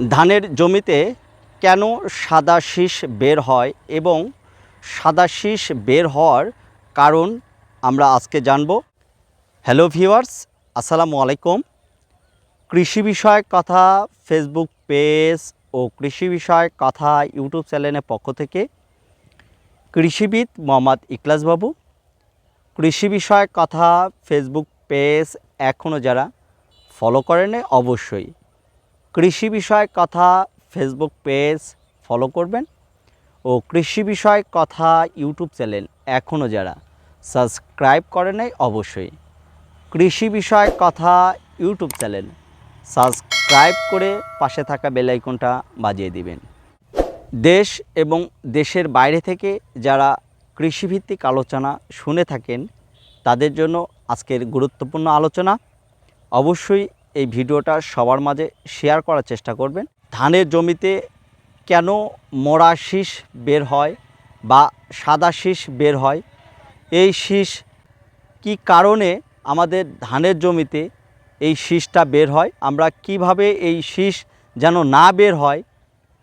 ধানের জমিতে কেন সাদা শীষ বের হয় এবং সাদা শীষ বের হওয়ার কারণ আমরা আজকে জানব। হ্যালো ভিউয়ার্স, আসসালামু আলাইকুম। কৃষি বিষয়ক কথা ফেসবুক পেজ ও কৃষি বিষয়ক কথা ইউটিউব চ্যানেলের পক্ষ থেকে কৃষিবিদ মোহাম্মদ ইকলাসবাবু কৃষি বিষয়ক কথা ফেসবুক পেজ এখনও যারা ফলো করেন অবশ্যই কৃষি বিষয়ক কথা ফেসবুক পেজ ফলো করবেন ও কৃষি বিষয়ক কথা ইউটিউব চ্যানেল এখনও যারা সাবস্ক্রাইব করে নাই অবশ্যই কৃষি বিষয়ক কথা ইউটিউব চ্যানেল সাবস্ক্রাইব করে পাশে থাকা বেল আইকনটা বাজিয়ে দিবেন। দেশ এবং দেশের বাইরে থেকে যারা কৃষিভিত্তিক আলোচনা শুনে থাকেন তাদের জন্য আজকের গুরুত্বপূর্ণ আলোচনা। অবশ্যই এই ভিডিওটা সবার মাঝে শেয়ার করার চেষ্টা করবেন। ধানের জমিতে কেন মরা শীষ বের হয় বা সাদা শীষ বের হয়? এই শীষ কি কারণে আমাদের ধানের জমিতে এই শীষটা বের হয়? আমরা কীভাবে এই শীষ যেন না বের হয়?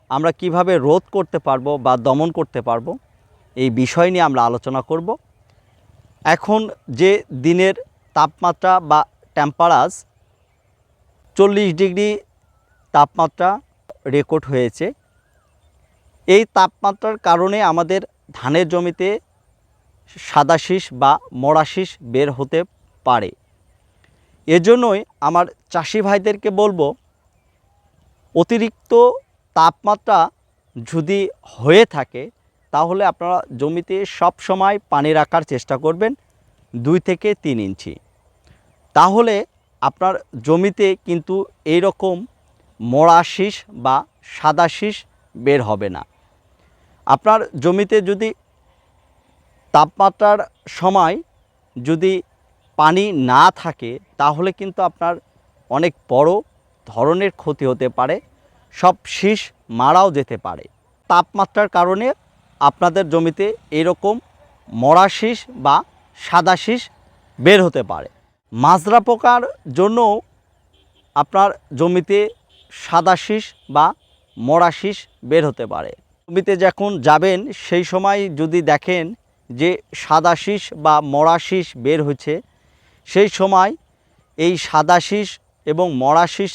আমরা কীভাবে রোধ করতে পারব বা দমন করতে পারব? এই বিষয় নিয়ে আমরা আলোচনা করব। এখন যে দিনের তাপমাত্রা বা টেম্পারাস চল্লিশ ডিগ্রি তাপমাত্রা রেকর্ড হয়েছে। এই তাপমাত্রার কারণে আমাদের ধানের জমিতে সাদা শীষ বা মরা শীষ বের হতে পারে। এজন্যই আমার চাষি ভাইদেরকে বলব, অতিরিক্ত তাপমাত্রা যদি হয়ে থাকে, তাহলে আপনারা জমিতে সব সময় পানি রাখার চেষ্টা করবেন দুই থেকে তিন ইঞ্চি। তাহলে আপনার জমিতে কিন্তু এই রকম মরা শীষ বা সাদা শীষ বের হবে না। আপনার জমিতে যদি তাপমাত্রার সময় যদি পানি না থাকে, তাহলে কিন্তু আপনার অনেক বড় ধরনের ক্ষতি হতে পারে, সব শীষ মারাও যেতে পারে। তাপমাত্রার কারণে আপনাদের জমিতে এরকম মরা শীষ বা সাদা শীষ বের হতে পারে। মাজরা পোকার জন্য আপনার জমিতে সাদা শীষ বা মরা শীষ বের হতে পারে। জমিতে যখন যাবেন, সেই সময় যদি দেখেন যে সাদা শীষ বা মরা শীষ বের হয়েছে, সেই সময় এই সাদা শীষ এবং মরা শীষ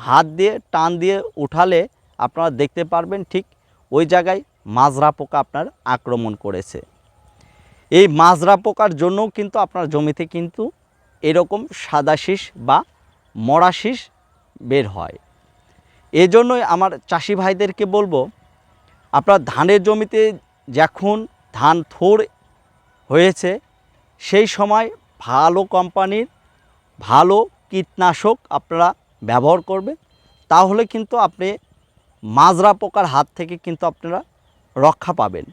হাত দিয়ে, টান দিয়ে উঠালে আপনারা দেখতে পারবেন ঠিক ওই জায়গায় মাজরা পোকা আপনার আক্রমণ করেছে। এই মাজরা পোকার জন্যও কিন্তু আপনার জমিতে কিন্তু এরকম সাদা শীষ বা মরা শীষ বের হয়। এজন্যই আমার চাষি ভাইদেরকে বলব, আপনার ধানের জমিতে যখন ধান থোর হয়েছে, সেই সময় ভালো কোম্পানির ভালো কীটনাশক আপনারা ব্যবহার করবেন। তাহলে কিন্তু আপনি মাজরা পোকার হাত থেকে কিন্তু আপনারা রক্ষা পাবেন।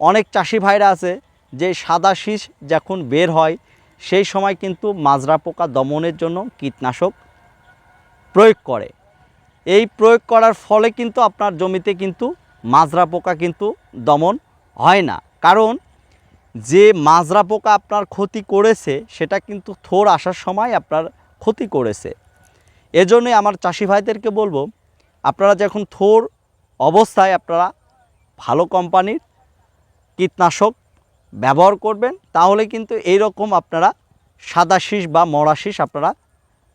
অনেক চাষি ভাইরা আছে যে সাদা শীষ যখন বের হয় সেই সময় কিন্তু মাজরা পোকা দমনের জন্য কীটনাশক প্রয়োগ করে। এই প্রয়োগ করার ফলে কিন্তু আপনার জমিতে কিন্তু মাজরা পোকা কিন্তু দমন হয় না। কারণ যে মাজরা পোকা আপনার ক্ষতি করেছে, সেটা কিন্তু থোর আসার সময় আপনার ক্ষতি করেছে। এজন্যই আমার চাষি ভাইদেরকে বলব, আপনারা যখন থোর অবস্থায় আপনারা ভালো কোম্পানির কীটনাশক ব্যবহার করবেন, তাহলে কিন্তু এই রকম আপনারা সাদা শীষ বা মরা শীষ আপনারা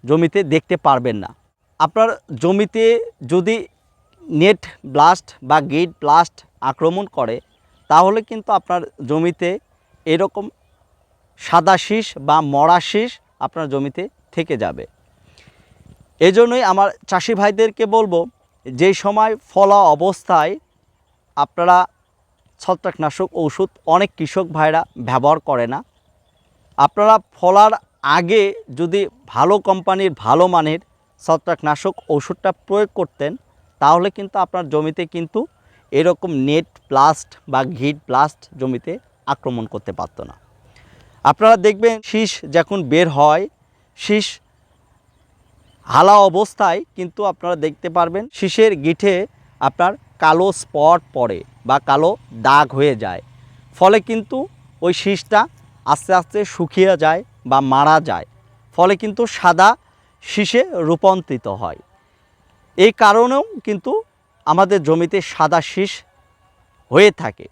জমিতে দেখতে পারবেন না। আপনার জমিতে যদি নেট ব্লাস্ট বা গেট ব্লাস্ট আক্রমণ করে, তাহলে কিন্তু আপনার জমিতে এরকম সাদা শীষ বা মরা শীষ আপনার জমিতে থেকে যাবে। এজন্যই আমার চাষি ভাইদেরকে বলব যেই সময় ফলা অবস্থায় আপনারা ছত্রাকনাশক ওষুধ অনেক কৃষক ভাইরা ব্যবহার করে না। আপনারা ফলার আগে যদি ভালো কোম্পানির ভালো মানের ছত্রাকনাশক ওষুধটা প্রয়োগ করতেন, তাহলে কিন্তু আপনার জমিতে কিন্তু এরকম নেট প্লাস্ট বা ঘিট প্লাস্ট জমিতে আক্রমণ করতে পারতো না। আপনারা দেখবেন শীষ যখন বের হয়, শীষ হালা অবস্থায় কিন্তু আপনারা দেখতে পারবেন শীষের গিঠে আপনার কালো স্পট পড়ে বা কালো দাগ হয়ে যায়। ফলে কিন্তু ওই শীষটা আস্তে আস্তে শুকিয়ে যায় বা মারা যায়। ফলে কিন্তু সাদা শীষে রূপান্তরিত হয়। এই কারণেও কিন্তু আমাদের জমিতে সাদা শীষ হয়ে থাকে।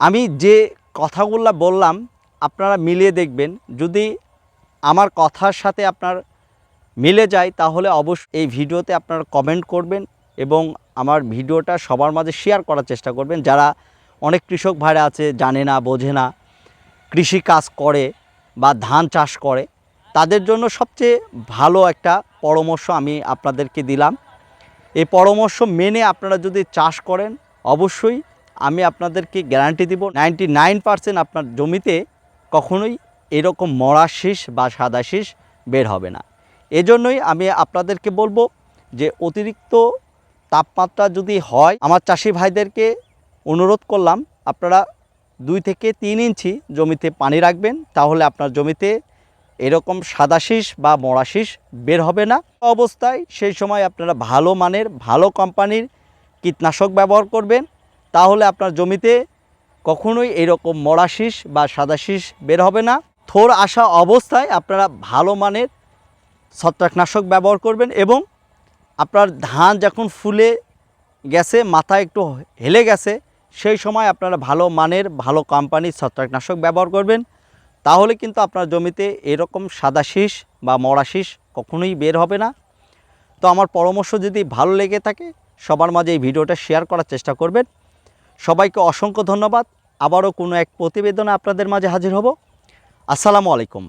আমি যে কথাগুলো বললাম, আপনারা মিলিয়ে দেখবেন। যদি আমার কথার সাথে আপনার মিলে যায়, তাহলে অবশ্য এই ভিডিওতে আপনারা কমেন্ট করবেন এবং আমার ভিডিওটা সবার মাঝে শেয়ার করার চেষ্টা করবেন। যারা অনেক কৃষক ভাইরা আছে, জানে না, বোঝে না, কৃষি কাজ করে বা ধান চাষ করে, তাদের জন্য সবচেয়ে ভালো একটা পরামর্শ আমি আপনাদেরকে দিলাম। এই পরামর্শ মেনে আপনারা যদি চাষ করেন, অবশ্যই আমি আপনাদেরকে গ্যারান্টি দিব নাইনটি নাইন পারসেন্ট আপনার জমিতে কখনোই এরকম মরা শীষ বা সাদা শীষ বের হবে না। এজন্যই আমি আপনাদেরকে বলব যে অতিরিক্ত তাপমাত্রা যদি হয়, আমার চাষি ভাইদেরকে অনুরোধ করলাম, আপনারা দুই থেকে তিন ইঞ্চি জমিতে পানি রাখবেন, তাহলে আপনার জমিতে এরকম সাদা শীষ বা মরা শীষ বের হবে না। অবস্থায় সেই সময় আপনারা ভালো মানের, ভালো কোম্পানির কীটনাশক ব্যবহার করবেন, তাহলে আপনার জমিতে কখনোই এরকম মরা শীষ বা সাদা শীষ বের হবে না। থোর আসা অবস্থায় আপনারা ভালো মানের ছত্রাকনাশক ব্যবহার করবেন এবং আপনার ধান যখন ফুলে গেছে, মাথা একটু হেলে গেছে, সেই সময় আপনারা ভালো মানের, ভালো কোম্পানির ছত্রাকনাশক ব্যবহার করবেন। তাহলে কিন্তু আপনার জমিতে এরকম সাদা শীষ বা মরা শীষ কখনোই বের হবে না। তো আমার পরামর্শ যদি ভালো লেগে থাকে, সবার মাঝে এই ভিডিওটা শেয়ার করার চেষ্টা করবেন। সবাইকে অসংখ্য ধন্যবাদ। আবারও কোনো এক প্রতিবেদনে আপনাদের মাঝে হাজির হব। আসসালামু আলাইকুম।